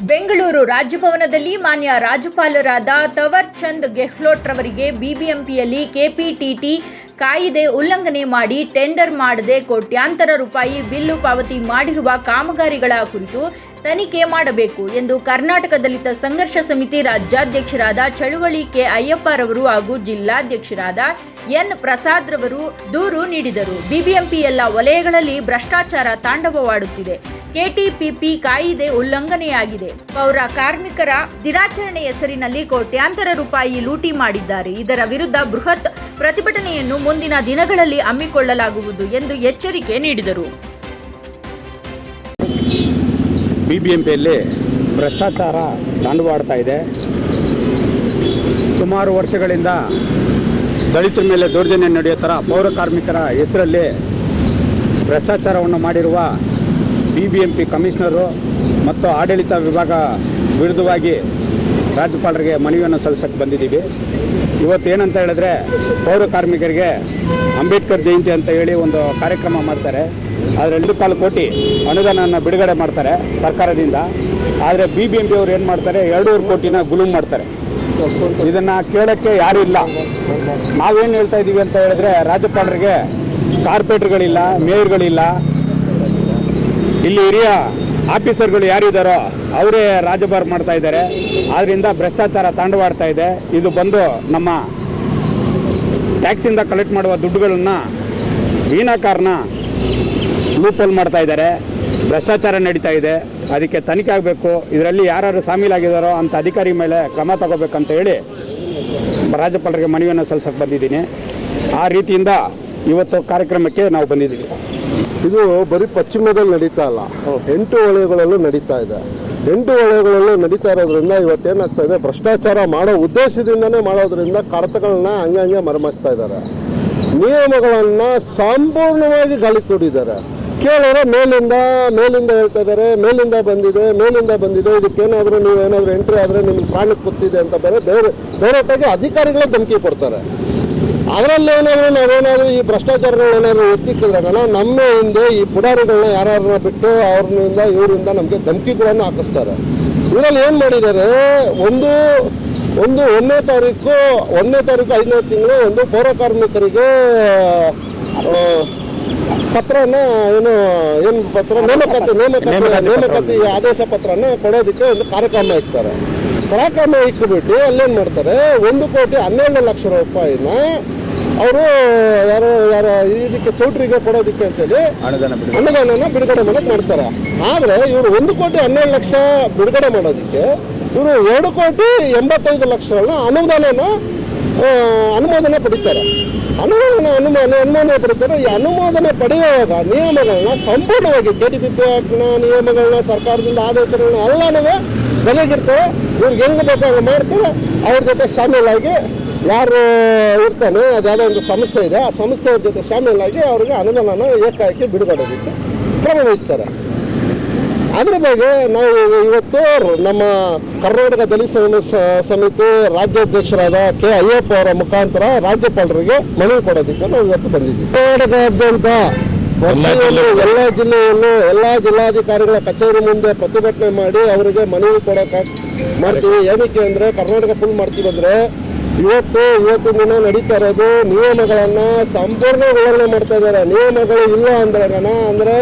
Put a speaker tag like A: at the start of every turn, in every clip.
A: ಬೆಂಗಳೂರು ರಾಜಭವನದಲ್ಲಿ ಮಾನ್ಯ ರಾಜ್ಯಪಾಲರಾದ ತವರ್ ಚಂದ್ ಗೆಹ್ಲೋಟ್ ರವರಿಗೆ ಬಿಬಿಎಂಪಿಯಲ್ಲಿ ಕೆಪಿಟಿಟಿ ಕಾಯಿದೆ ಉಲ್ಲಂಘನೆ ಮಾಡಿ ಟೆಂಡರ್ ಮಾಡದೆ ಕೋಟ್ಯಾಂತರ ರೂಪಾಯಿ ಬಿಲ್ಲು ಪಾವತಿ ಮಾಡಿರುವ ಕಾಮಗಾರಿಗಳ ಕುರಿತು ತನಿಖೆ ಮಾಡಬೇಕು ಎಂದು ಕರ್ನಾಟಕ ದಲಿತ ಸಂಘರ್ಷ ಸಮಿತಿ ರಾಜ್ಯಾಧ್ಯಕ್ಷರಾದ ಚಳುವಳಿ ಕೆ ಅಯ್ಯಪ್ಪರವರು ಹಾಗೂ ಜಿಲ್ಲಾಧ್ಯಕ್ಷರಾದ ಎನ್ ಪ್ರಸಾದ್ ರವರು ದೂರು ನೀಡಿದರು. ಬಿಬಿಎಂಪಿ ಎಲ್ಲ ವಲಯಗಳಲ್ಲಿ ಭ್ರಷ್ಟಾಚಾರ ತಾಂಡವವಾಡುತ್ತಿದೆ. ಕೆಟಿಪಿಪಿ ಕಾಯಿದೆ ಉಲ್ಲಂಘನೆಯಾಗಿದೆ. ಪೌರ ಕಾರ್ಮಿಕರ ದಿನಾಚರಣೆ ಹೆಸರಿನಲ್ಲಿ ಕೋಟ್ಯಾಂತರ ರೂಪಾಯಿ ಲೂಟಿ ಮಾಡಿದ್ದಾರೆ. ಇದರ ವಿರುದ್ಧ ಬೃಹತ್ ಪ್ರತಿಭಟನೆಯನ್ನು ಮುಂದಿನ ದಿನಗಳಲ್ಲಿ ಹಮ್ಮಿಕೊಳ್ಳಲಾಗುವುದು ಎಂದು ಎಚ್ಚರಿಕೆ ನೀಡಿದರು.
B: ಬಿ ಬಿ ಎಂ ಪಿಯಲ್ಲಿ ಭ್ರಷ್ಟಾಚಾರ ದಂಡವಾಡ್ತಾ ಇದೆ. ಸುಮಾರು ವರ್ಷಗಳಿಂದ ದಲಿತರ ಮೇಲೆ ದೌರ್ಜನ್ಯ ನಡೆಯೋ ಥರ ಪೌರ ಕಾರ್ಮಿಕರ ಹೆಸರಲ್ಲಿ ಭ್ರಷ್ಟಾಚಾರವನ್ನು ಮಾಡಿರುವ B B M P commissioner ಮತ್ತು ಆಡಳಿತ ವಿಭಾಗ ವಿರುದ್ಧವಾಗಿ ರಾಜ್ಯಪಾಲರಿಗೆ ಮನವಿಯನ್ನು ಸಲ್ಲಿಸಕ್ಕೆ ಬಂದಿದ್ದೀವಿ. ಇವತ್ತು ಏನಂತ ಹೇಳಿದ್ರೆ ಪೌರ ಕಾರ್ಮಿಕರಿಗೆ ಅಂಬೇಡ್ಕರ್ ಜಯಂತಿ ಅಂತ ಹೇಳಿ ಒಂದು ಕಾರ್ಯಕ್ರಮ ಮಾಡ್ತಾರೆ. ಆದರೆ ಎರಡು ಕಾಲು ಕೋಟಿ ಅನುದಾನವನ್ನು ಬಿಡುಗಡೆ ಮಾಡ್ತಾರೆ ಸರ್ಕಾರದಿಂದ. ಆದರೆ ಬಿ ಬಿ ಎಂ ಪಿ ಅವ್ರು ಏನು ಮಾಡ್ತಾರೆ? ಎರಡೂವರೆ ಕೋಟಿನ ಗುಲುಮ್ ಮಾಡ್ತಾರೆ. ಇದನ್ನು ಕೇಳೋಕ್ಕೆ ಯಾರೂ ಇಲ್ಲ. ನಾವೇನು ಹೇಳ್ತಾ ಇದ್ದೀವಿ ಅಂತ ಹೇಳಿದ್ರೆ ರಾಜ್ಯಪಾಲರಿಗೆ ಕಾರ್ಪೊರೇಟ್ಗಳಿಲ್ಲ ಮೇಯರ್ಗಳಿಲ್ಲ. ಇಲ್ಲಿ ಹಿರಿಯ ಆಫೀಸರ್ಗಳು ಯಾರಿದ್ದಾರೋ ಅವರೇ ರಾಜಭಾರ ಮಾಡ್ತಾ ಇದ್ದಾರೆ. ಆದ್ದರಿಂದ ಭ್ರಷ್ಟಾಚಾರ ತಾಂಡವಾಡ್ತಾ ಇದೆ. ಇದು ಬಂದು ನಮ್ಮ ಟ್ಯಾಕ್ಸಿಂದ ಕಲೆಕ್ಟ್ ಮಾಡುವ ದುಡ್ಡುಗಳನ್ನು ವಿನಾಕಾರಣ ಲೂಪಲ್ ಮಾಡ್ತಾ ಇದ್ದಾರೆ. ಭ್ರಷ್ಟಾಚಾರ ನಡೀತಾ ಇದೆ. ಅದಕ್ಕೆ ತನಿಖೆ ಆಗಬೇಕು. ಇದರಲ್ಲಿ ಯಾರು ಶಾಮೀಲಾಗಿದ್ದಾರೋ ಅಂತ ಅಧಿಕಾರಿ ಮೇಲೆ ಕ್ರಮ ತಗೋಬೇಕಂತ ಹೇಳಿ ರಾಜ್ಯಪಾಲರಿಗೆ ಮನವಿಯನ್ನು ಸಲ್ಲಿಸಕ್ಕೆ ಬಂದಿದ್ದೀನಿ. ಆ ರೀತಿಯಿಂದ ಇವತ್ತು ಕಾರ್ಯಕ್ರಮಕ್ಕೆ ನಾವು ಬಂದಿದ್ದೀವಿ.
C: ಇದು ಬರೀ ಪಶ್ಚಿಮದಲ್ಲಿ ನಡೀತಾ ಇಲ್ಲ. ಎಂಟು ವಲಯಗಳಲ್ಲೂ ನಡೀತಾ ಇದೆ. ಎಂಟು ವಲಯಗಳಲ್ಲೂ ನಡೀತಾ ಇರೋದ್ರಿಂದ ಇವತ್ತೇನಾಗ್ತಾ ಇದೆ ಭ್ರಷ್ಟಾಚಾರ ಮಾಡೋ ಉದ್ದೇಶದಿಂದನೇ ಮಾಡೋದ್ರಿಂದ ಕಡತಗಳನ್ನ ಹಂಗೆ ಹಂಗೆ ಮರೆಮಾಚ್ತಾ ಇದ್ದಾರೆ. ನಿಯಮಗಳನ್ನು ಸಂಪೂರ್ಣವಾಗಿ ಗಾಳಿ ತೋಡಿದ್ದಾರೆ ಕೇಳಿದ್ರೆ ಮೇಲಿಂದ ಮೇಲಿಂದ ಹೇಳ್ತಾ ಇದ್ದಾರೆ, ಮೇಲಿಂದ ಬಂದಿದೆ ಮೇಲಿಂದ ಬಂದಿದೆ, ಇದಕ್ಕೇನಾದರೂ ನೀವು ಏನಾದರೂ ಎಂಟ್ರಿ ಆದರೆ ನಿಮ್ಗೆ ಪ್ರಾಣಕ್ಕೆ ಗೊತ್ತಿದೆ ಅಂತ ಬೇರೆ ಬೇರೆ ಡೈರೆಕ್ಟಾಗಿ ಅಧಿಕಾರಿಗಳೇ ಧಮಕಿ ಕೊಡ್ತಾರೆ. ಅದರಲ್ಲಿ ಏನಾದರೂ ನಾವೇನಾದರೂ ಈ ಭ್ರಷ್ಟಾಚಾರಗಳೇನಾದರೂ ಎತ್ತಿಕ್ಕಿದ್ರಾಗಣ ನಮ್ಮ ಹಿಂದೆ ಈ ಪುಡಾರಿಗಳನ್ನ ಯಾರ್ಯಾರನ್ನ ಬಿಟ್ಟು ಅವ್ರನ್ನಿಂದ ಇವರಿಂದ ನಮಗೆ ಧಮಕಿಗಳನ್ನು ಹಾಕಿಸ್ತಾರೆ. ಇದರಲ್ಲಿ ಏನು ಮಾಡಿದ್ದಾರೆ ಒಂದು ಒಂದು ಒಂದನೇ ತಾರೀಕು ಒಂದನೇ ತಾರೀಕು ಐದನೇ ತಿಂಗಳು ಒಂದು ಪೌರ ಕಾರ್ಮಿಕರಿಗೆ ಪತ್ರನ ಏನು ಏನು ಪತ್ರ ನೇಮಕಾತಿ ನೇಮಕಾತಿ
B: ನೇಮಕಾತಿ
C: ಆದೇಶ ಪತ್ರನ ಕೊಡೋದಕ್ಕೆ ಒಂದು ಕಾರ್ಯಕ್ರಮ ಇಕ್ತಾರೆ. ಕಾರ್ಯಕ್ರಮ ಇಟ್ಬಿಟ್ಟು ಅಲ್ಲೇನು ಮಾಡ್ತಾರೆ? ಒಂದು ಕೋಟಿ ಹನ್ನೆರಡು ಲಕ್ಷ ರೂಪಾಯಿನ ಅವರು ಯಾರೋ ಯಾರು ಇದಕ್ಕೆ ಚೌಟ್ರಿಗೆ ಕೊಡೋದಕ್ಕೆ ಅಂತೇಳಿ
B: ಅನುದಾನ ಬಿಡುಗಡೆ.
C: ಅನುದಾನನ ಬಿಡುಗಡೆ ಮಾಡಕ್ಕೆ ಮಾಡ್ತಾರೆ. ಆದರೆ ಇವರು ಒಂದು ಕೋಟಿ ಹನ್ನೆರಡು ಲಕ್ಷ ಬಿಡುಗಡೆ ಮಾಡೋದಕ್ಕೆ ಇವರು ಎರಡು ಕೋಟಿ ಎಂಬತ್ತೈದು ಲಕ್ಷಗಳನ್ನ ಅನುದಾನನ ಅನುಮೋದನೆ ಪಡಿತಾರೆ. ಅನುದಾನ ಅನುಮಾನ ಅನುಮೋದನೆ ಪಡಿತಾರೆ. ಈ ಅನುಮೋದನೆ ಪಡೆಯುವಾಗ ನಿಯಮಗಳನ್ನ ಸಂಪೂರ್ಣವಾಗಿ ಕೆ ಟಿ ಪಿ ಪಿ ಆಕ್ಟ್ನ ನಿಯಮಗಳನ್ನ ಸರ್ಕಾರದಿಂದ ಆದೇಶಗಳನ್ನ ಎಲ್ಲನೂ ಬೆಲೆಗಿಡ್ತಾರೆ. ಇವ್ರಿಗೆ ಹೆಂಗೆ ಬೇಕಾಗ ಮಾಡ್ತೀರೋ ಅವ್ರ ಜೊತೆ ಶಾಮೀಲಾಗಿ ಯಾರು ಇರ್ತಾನೆ, ಅದು ಒಂದು ಸಂಸ್ಥೆ ಇದೆ, ಆ ಸಂಸ್ಥೆಯವ್ರ ಜೊತೆ ಶಾಮೀಲಾಗಿ ಅವ್ರಿಗೆ ಅನುದಾನನ ಏಕಾಏಕಿ ಬಿಡುಗಡೆಗೆ ಕ್ರಮ ವಹಿಸ್ತಾರೆ. ಅದ್ರ ಬಗ್ಗೆ ನಾವು ಇವತ್ತು ನಮ್ಮ ಕರ್ನಾಟಕ ದಲಿತ ಸಮಿತಿ ರಾಜ್ಯಾಧ್ಯಕ್ಷರಾದ ಕೆ ಅಯ್ಯಪ್ಪ ಅವರ ಮುಖಾಂತರ ರಾಜ್ಯಪಾಲರಿಗೆ ಮನವಿ ಕೊಡೋದಕ್ಕೆ ನಾವು ಇವತ್ತು ಬಂದಿದ್ದೀವಿ. ಕರ್ನಾಟಕದಾದ್ಯಂತ ಎಲ್ಲ ಜಿಲ್ಲೆಯಲ್ಲೂ ಎಲ್ಲ ಜಿಲ್ಲಾಧಿಕಾರಿಗಳ ಕಚೇರಿ ಮುಂದೆ ಪ್ರತಿಭಟನೆ ಮಾಡಿ ಅವರಿಗೆ ಮನವಿ ಕೊಡೋಕೆ ಮಾಡ್ತೀವಿ. ಏನಕ್ಕೆ ಅಂದರೆ ಕರ್ನಾಟಕ ಫುಲ್ ಮಾಡ್ತೀವಿ ಅಂದರೆ ಇವತ್ತು ಇವತ್ತಿನ ದಿನ ನಡೀತಾ ಇರೋದು ನಿಯಮಗಳನ್ನ ಸಂಪೂರ್ಣ ಉಲ್ಲಂಘನೆ ಮಾಡ್ತಾ ಇದ್ದಾರೆ. ನಿಯಮಗಳು ಇಲ್ಲ ಅಂದ್ರೆ ಅಂದ್ರೆ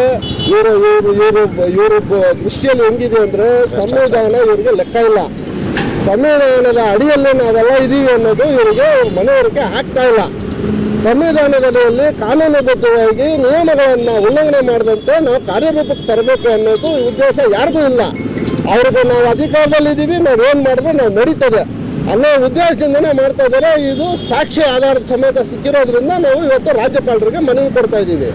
C: ಇವರು ಇವರು ಇವರು ಇವರು ದೃಷ್ಟಿಯಲ್ಲಿ ಹೆಂಗಿದೆ ಅಂದ್ರೆ ಸಂವಿಧಾನ ಇವರಿಗೆ ಲೆಕ್ಕ ಇಲ್ಲ. ಸಂವಿಧಾನದ ಅಡಿಯಲ್ಲಿ ನಾವೆಲ್ಲ ಇದೀವಿ ಅನ್ನೋದು ಇವರಿಗೆ ಮನವರಿಕೆ ಆಗ್ತಾ ಇಲ್ಲ. ಸಂವಿಧಾನದ ಅಡಿಯಲ್ಲಿ ಕಾನೂನುಬದ್ಧವಾಗಿ ನಿಯಮಗಳನ್ನು ಉಲ್ಲಂಘನೆ ಮಾಡದಂತೆ ನಾವು ಕಾರ್ಯರೂಪಕ್ಕೆ ತರಬೇಕು ಅನ್ನೋದು ಉದ್ದೇಶ ಯಾರಿಗೂ ಇಲ್ಲ. ಅವ್ರಿಗೆ ನಾವು ಅಧಿಕಾರದಲ್ಲಿದ್ದೀವಿ ನಾವು ಏನು ಮಾಡಿದ್ರೆ ನಾವು ನಡೀತದೆ ಅನ್ನೋ ಉದ್ದೇಶದಿಂದನೇ ಮಾಡ್ತಾ ಇದ್ದಾರೆ. ಇದು ಸಾಕ್ಷಿ ಆಧಾರದ ಸಮೇತ ಸಿಕ್ಕಿರೋದ್ರಿಂದ ನಾವು ಇವತ್ತು ರಾಜ್ಯಪಾಲರಿಗೆ ಮನವಿ ಕೊಡ್ತಾ ಇದ್ದೀವಿ